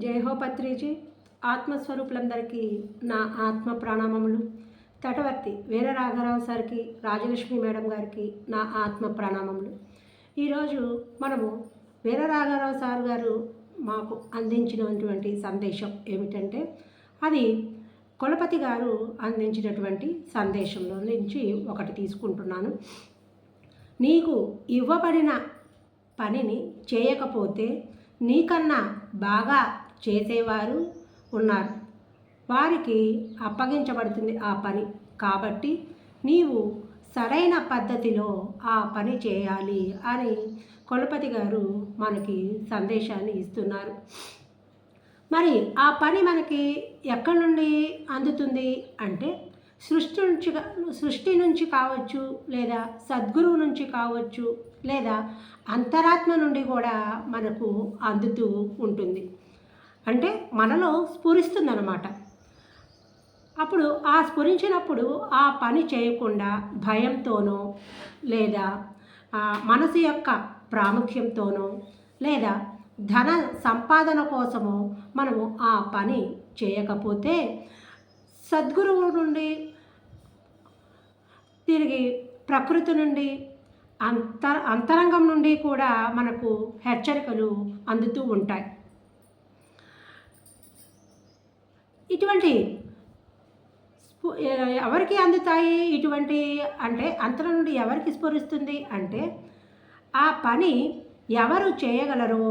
జై హో పత్రిజీ ఆత్మస్వరూపులందరికీ నా ఆత్మ ప్రణామములు. తటవర్తి వీర రాఘరావు సార్కి రాజలక్ష్మి మేడం గారికి నా ఆత్మ ప్రణామములు. ఈరోజు మనము వీర రాఘరావు సార్ గారు మాకు అందించినటువంటి సందేశం ఏమిటంటే అది కులపతి గారు అందించినటువంటి సందేశంలో నుంచి ఒకటి తీసుకుంటున్నాను. నీకు ఇవ్వబడిన పనిని చేయకపోతే నీకన్నా బాగా చేసేవారు ఉన్నారు. వారికి అప్పగించబడుతుంది ఆ పని. కాబట్టి నీవు సరైన పద్ధతిలో ఆ పని చేయాలి అని కొలపతి గారు మనకి సందేశాన్ని ఇస్తున్నారు. మరి ఆ పని మనకి ఎక్కడి నుండి అందుతుంది అంటే సృష్టి నుంచి సృష్టి నుంచి కావచ్చు లేదా సద్గురువు నుంచి కావచ్చు లేదా అంతరాత్మ నుండి కూడా మనకు అందుతూ ఉంటుంది. అంటే మనలో స్ఫురిస్తుందన్నమాట. అప్పుడు ఆ స్ఫురించినప్పుడు ఆ పని చేయకుండా భయంతోనో లేదా మనసు యొక్క ప్రాముఖ్యంతోనో లేదా ధన సంపాదన కోసము మనము ఆ పని చేయకపోతే సద్గురువు నుండి తిరిగి ప్రకృతి నుండి అంత అంతరంగం నుండి కూడా మనకు హెచ్చరికలు అందుతూ ఉంటాయి. ఇటువంటి ఎవరికి అందుతాయి ఇటువంటి అంటే అంతరం నుండి ఎవరికి స్ఫురిస్తుంది అంటే ఆ పని ఎవరు చేయగలరో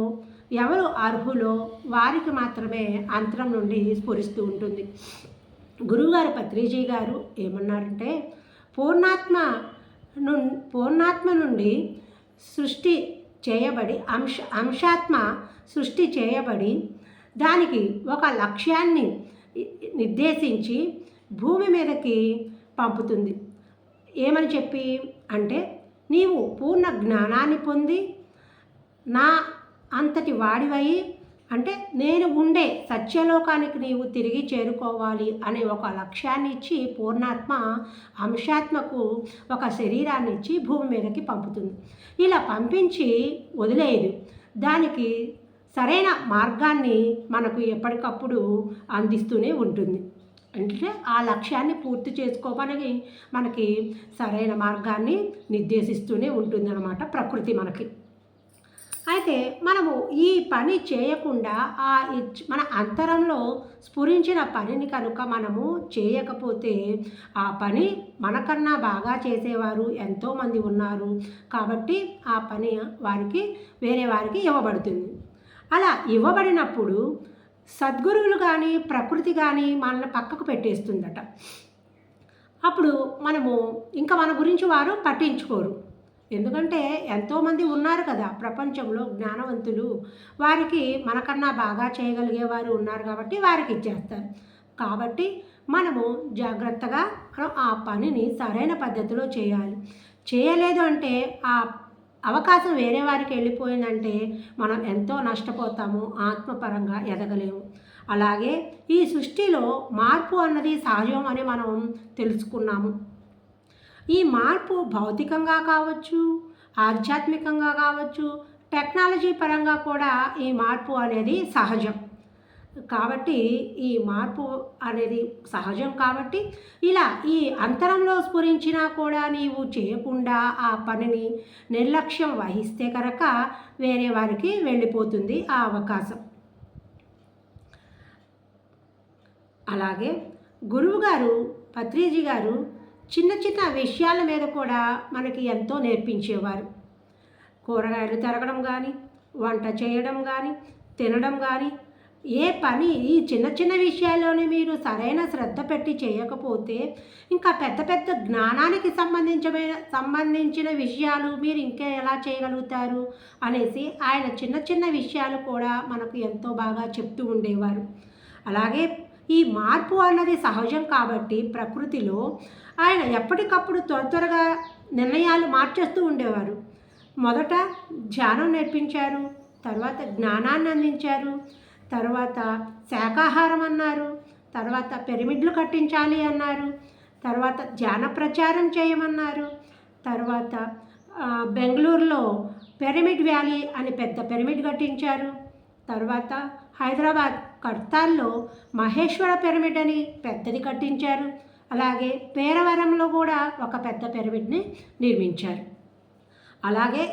ఎవరు అర్హులో వారికి మాత్రమే అంతరం నుండి స్ఫురిస్తూ ఉంటుంది. గురువుగారు పత్రిజీ గారు ఏమన్నారంటే పూర్ణాత్మ ను పూర్ణాత్మ నుండి సృష్టి చేయబడి అంశ అంశాత్మ సృష్టి చేయబడి దానికి ఒక లక్ష్యాన్ని నిర్దేశించి భూమి మీదకి పంపుతుంది. ఏమని చెప్పి అంటే నీవు పూర్ణ జ్ఞానాన్ని పొంది నా అంతటి వాడివై అంటే నేను ఉండే సత్యలోకానికి నీవు తిరిగి చేరుకోవాలి అనే ఒక లక్ష్యాన్ని ఇచ్చి పూర్ణాత్మ అంశాత్మకు ఒక శరీరాన్ని ఇచ్చి భూమి మీదకి పంపుతుంది. ఇలా పంపించి వదిలేయదు. దానికి సరైన మార్గాన్ని మనకు ఎప్పటికప్పుడు అందిస్తూనే ఉంటుంది. అంటే ఆ లక్ష్యాన్ని పూర్తి చేసుకోమని మనకి సరైన మార్గాన్ని నిర్దేశిస్తూనే ఉంటుందన్నమాట ప్రకృతి మనకి. అయితే మనము ఈ పని చేయకుండా ఆ మన అంతరంలో స్ఫురించిన పనిని కనుక మనము చేయకపోతే ఆ పని మనకన్నా బాగా చేసేవారు ఎంతోమంది ఉన్నారు కాబట్టి ఆ పని వారికి వేరే వారికి ఇవ్వబడుతుంది. అలా ఇవ్వబడినప్పుడు సద్గురువులు కానీ ప్రకృతి కానీ మనల్ని పక్కకు పెట్టేస్తుందట. అప్పుడు మనము ఇంకా మన గురించి వారు పట్టించుకోరు. ఎందుకంటే ఎంతోమంది ఉన్నారు కదా ప్రపంచంలో జ్ఞానవంతులు. వారికి మనకన్నా బాగా చేయగలిగేవారు ఉన్నారు కాబట్టి వారికి ఇచ్చేస్తారు. కాబట్టి మనము జాగ్రత్తగా మనం ఆ పనిని సరైన పద్ధతిలో చేయాలి. చేయలేదు అంటే ఆ అవకాశం వేరే వారికి వెళ్ళిపోయిందంటే మనం ఎంతో నష్టపోతాము ఆత్మపరంగా ఎదగలేము. అలాగే ఈ సృష్టిలో మార్పు అన్నది సహజం అని మనం తెలుసుకున్నాము. ఈ మార్పు భౌతికంగా కావచ్చు ఆధ్యాత్మికంగా కావచ్చు టెక్నాలజీ పరంగా కూడా ఈ మార్పు అనేది సహజం. కాబట్టి ఈ మార్పు అనేది సహజం కాబట్టి ఇలా ఈ అంతరంలో స్ఫురించినా కూడా నీవు చేయకుండా ఆ పనిని నిర్లక్ష్యం వహిస్తే కనుక వేరే వారికి వెళ్ళిపోతుంది ఆ అవకాశం. అలాగే గురువుగారు పత్రిజీ గారు చిన్న చిన్న విషయాల మీద కూడా మనకి ఎంతో నేర్పించేవారు. కూరగాయలు తరగడం కానీ వంట చేయడం కానీ తినడం కానీ ఏ పని ఈ చిన్న చిన్న విషయాల్లోనే మీరు సరైన శ్రద్ధ పెట్టి చేయకపోతే ఇంకా పెద్ద పెద్ద జ్ఞానానికి సంబంధించిన సంబంధించిన విషయాలు మీరు ఇంకా ఎలా చేయగలుగుతారు అనేసి ఆయన చిన్న చిన్న విషయాలు కూడా మనకు ఎంతో బాగా చెప్తూ ఉండేవారు. అలాగే ఈ మార్పు అన్నది సహజం కాబట్టి ప్రకృతిలో ఆయన ఎప్పటికప్పుడు త్వర త్వరగా నిర్ణయాలు మార్చేస్తూ ఉండేవారు. మొదట ధ్యానం నేర్పించారు తర్వాత జ్ఞానాన్ని అందించారు తర్వాత శాకాహారం అన్నారు తర్వాత పిరమిడ్లు కట్టించాలి అన్నారు తర్వాత ధ్యాన ప్రచారం చేయమన్నారు తర్వాత బెంగళూరులో పిరమిడ్ వ్యాలీ అని పెద్ద పిరమిడ్ కట్టించారు తర్వాత హైదరాబాద్ కర్తాల్లో మహేశ్వర పిరమిడ్ అని పెద్దది కట్టించారు అలాగే పేరవరంలో కూడా ఒక పెద్ద పిరమిడ్ని నిర్మించారు. అలాగే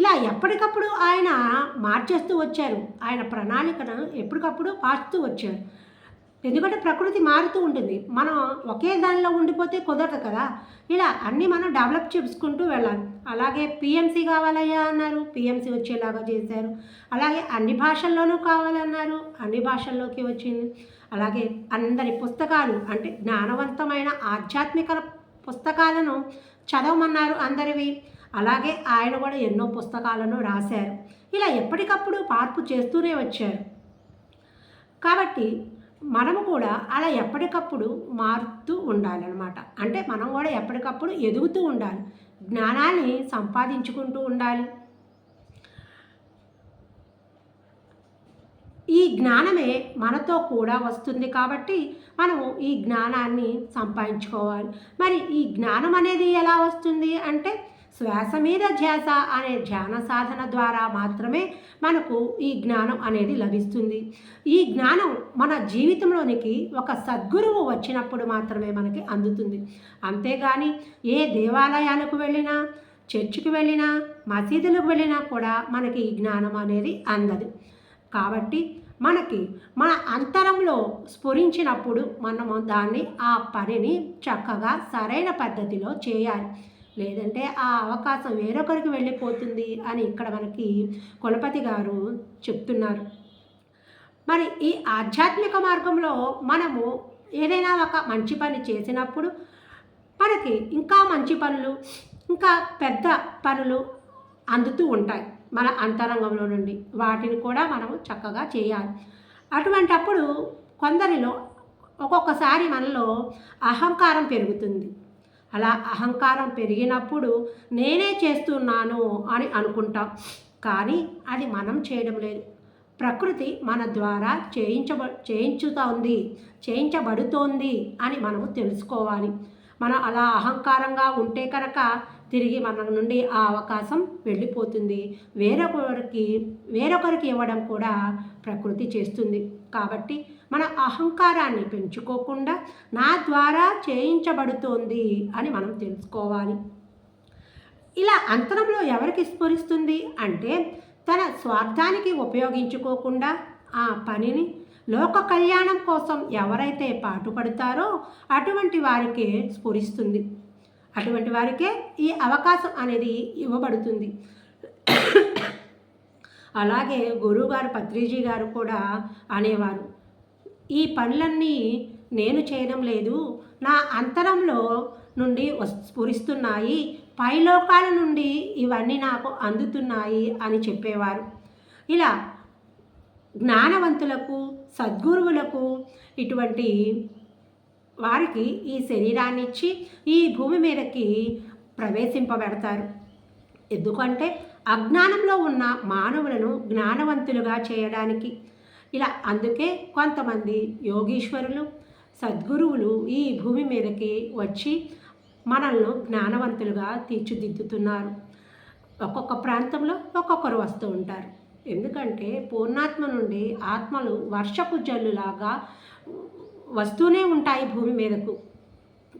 ఇలా ఎప్పటికప్పుడు ఆయన మార్చేస్తూ వచ్చారు. ఆయన ప్రణాళికను ఎప్పటికప్పుడు మార్చుతూ వచ్చారు. ఎందుకంటే ప్రకృతి మారుతూ ఉంటుంది. మనం ఒకే దానిలో ఉండిపోతే కుదరదు కదా. ఇలా అన్నీ మనం డెవలప్ చేసుకుంటూ వెళ్ళాలి. అలాగే పిఎంసీ కావాలయ్యా అన్నారు. పిఎంసి వచ్చేలాగా చేశారు. అలాగే అన్ని భాషల్లోనూ కావాలన్నారు. అన్ని భాషల్లోకి వచ్చింది. అలాగే అందరి పుస్తకాలు అంటే జ్ఞానవంతమైన ఆధ్యాత్మిక పుస్తకాలను చదవమన్నారు అందరివి. అలాగే ఆయన కూడా ఎన్నో పుస్తకాలను రాశారు. ఇలా ఎప్పటికప్పుడు మార్పు చేస్తూనే వచ్చారు. కాబట్టి మనము కూడా అలా ఎప్పటికప్పుడు మారుతూ ఉండాలన్నమాట. అంటే మనం కూడా ఎప్పటికప్పుడు ఎదుగుతూ ఉండాలి. జ్ఞానాన్ని సంపాదించుకుంటూ ఉండాలి. ఈ జ్ఞానమే మనతో కూడా వస్తుంది కాబట్టి మనము ఈ జ్ఞానాన్ని సంపాదించుకోవాలి. మరి ఈ జ్ఞానం అనేది ఎలా వస్తుంది అంటే శ్వాస మీద ధ్యాస అనే ధ్యాన సాధన ద్వారా మాత్రమే మనకు ఈ జ్ఞానం అనేది లభిస్తుంది. ఈ జ్ఞానం మన జీవితంలోనికి ఒక సద్గురువు వచ్చినప్పుడు మాత్రమే మనకి అందుతుంది. అంతేగాని ఏ దేవాలయాలకు వెళ్ళినా చర్చికి వెళ్ళినా మసీదులకు వెళ్ళినా కూడా మనకి ఈ జ్ఞానం అనేది అందదు. కాబట్టి మనకి మన అంతరంలో స్ఫురించినప్పుడు మనము దాన్ని ఆ పనిని చక్కగా సరైన పద్ధతిలో చేయాలి. లేదంటే ఆ అవకాశం వేరొకరికి వెళ్ళిపోతుంది అని ఇక్కడ మనకి కులపతి గారు చెప్తున్నారు. మరి ఈ ఆధ్యాత్మిక మార్గంలో మనము ఏదైనా ఒక మంచి పని చేసినప్పుడు మనకి ఇంకా మంచి పనులు ఇంకా పెద్ద పనులు అందుతూ ఉంటాయి మన అంతరంగంలో నుండి. వాటిని కూడా మనము చక్కగా చేయాలి. అటువంటప్పుడు కొందరిలో ఒక్కొక్కసారి మనలో అహంకారం పెరుగుతుంది. అలా అహంకారం పెరిగినప్పుడు నేనే చేస్తున్నాను అని అనుకుంటాం. కానీ అది మనం చేయడం లేదు. ప్రకృతి మన ద్వారా చేయించబ చేయించుతోంది చేయించబడుతోంది అని మనము తెలుసుకోవాలి. మనం అలా అహంకారంగా ఉంటే కనుక తిరిగి మన నుండి ఆ అవకాశం వెళ్ళిపోతుంది. వేరొకరికి వేరొకరికి ఇవ్వడం కూడా ప్రకృతి చేస్తుంది. కాబట్టి మన అహంకారాన్ని పెంచుకోకుండా నా ద్వారా చేయించబడుతోంది అని మనం తెలుసుకోవాలి. ఇలా అంతరంలో ఎవరికి స్ఫురిస్తుంది అంటే తన స్వార్థానికి ఉపయోగించుకోకుండా ఆ పనిని లోక కళ్యాణం కోసం ఎవరైతే పాటుపడతారో అటువంటి వారికే స్ఫురిస్తుంది. అటువంటి వారికే ఈ అవకాశం అనేది ఇవ్వబడుతుంది. అలాగే గురువుగారు పత్రిజీ గారు కూడా అనేవారు. ఈ పనులన్నీ నేను చేయడం లేదు. నా అంతరంలో నుండి స్ఫురిస్తున్నాయి. పైలోకాల నుండి ఇవన్నీ నాకు అందుతున్నాయి అని చెప్పేవారు. ఇలా జ్ఞానవంతులకు సద్గురువులకు ఇటువంటి వారికి ఈ శరీరాన్ని ఇచ్చి ఈ భూమి మీదకి ప్రవేశింపబెడతారు. ఎందుకంటే అజ్ఞానంలో ఉన్న మానవులను జ్ఞానవంతులుగా చేయడానికి ఇలా అందుకే కొంతమంది యోగీశ్వరులు సద్గురువులు ఈ భూమి మీదకి వచ్చి మనల్ని జ్ఞానవంతులుగా తీర్చిదిద్దుతున్నారు. ఒక్కొక్క ప్రాంతంలో ఒక్కొక్కరు వస్తూ ఉంటారు. ఎందుకంటే పూర్ణాత్మ నుండి ఆత్మలు వర్షపు జల్లులాగా వస్తూనే ఉంటాయి భూమి మీదకు.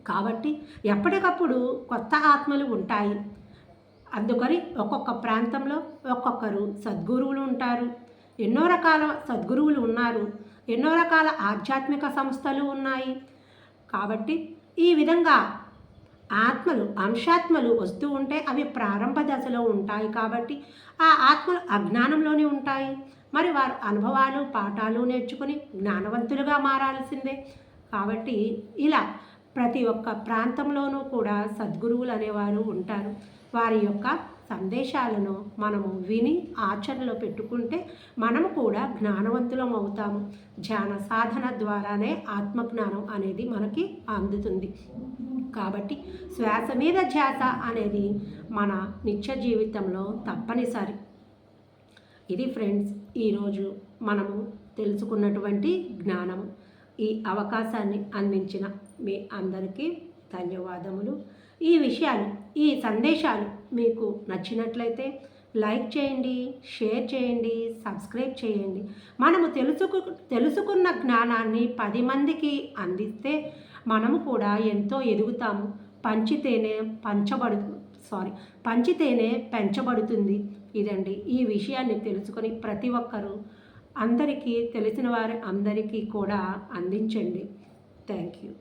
కాబట్టి ఎప్పటికప్పుడు కొత్త ఆత్మలు ఉంటాయి. అందుకని ఒక్కొక్క ప్రాంతంలో ఒక్కొక్కరు సద్గురువులు ఉంటారు. ఎన్నో రకాల సద్గురువులు ఉన్నారు. ఎన్నో రకాల ఆధ్యాత్మిక సంస్థలు ఉన్నాయి. కాబట్టి ఈ విధంగా ఆత్మలు అంశాత్మలు వస్తూ ఉంటే అవి ప్రారంభ దశలో ఉంటాయి కాబట్టి ఆ ఆత్మలు అజ్ఞానంలోనే ఉంటాయి. మరి వారు అనుభవాలు పాఠాలు నేర్చుకుని జ్ఞానవంతులుగా మారాల్సిందే. కాబట్టి ఇలా ప్రతి ఒక్క ప్రాంతంలోనూ కూడా సద్గురువులు అనేవారు ఉంటారు. వారి యొక్క సందేశాలను మనము విని ఆచరణలో పెట్టుకుంటే మనము కూడా జ్ఞానవంతులం అవుతాము. ధ్యాన సాధన ద్వారానే ఆత్మజ్ఞానం అనేది మనకి అందుతుంది. కాబట్టి శ్వాస మీద ధ్యాస అనేది మన నిత్య జీవితంలో తప్పనిసరి. ఇది ఫ్రెండ్స్ ఈరోజు మనము తెలుసుకున్నటువంటి జ్ఞానము. ఈ అవకాశాన్ని అందించిన మీ అందరికీ ధన్యవాదములు. ఈ విషయాలు ఈ సందేశాలు మీకు నచ్చినట్లయితే లైక్ చేయండి షేర్ చేయండి సబ్స్క్రైబ్ చేయండి. మనము తెలుసుకు తెలుసుకున్న జ్ఞానాన్ని పది మందికి అందిస్తే మనము కూడా ఎంతో ఎదుగుతాము. పంచితేనే పంచబడు సారీ పంచితేనే పెంచబడుతుంది. ఇదండి ఈ విషయాన్ని తెలుసుకొని ప్రతి ఒక్కరూ అందరికీ తెలిసిన వారి అందరికీ కూడా అందించండి. Thank you.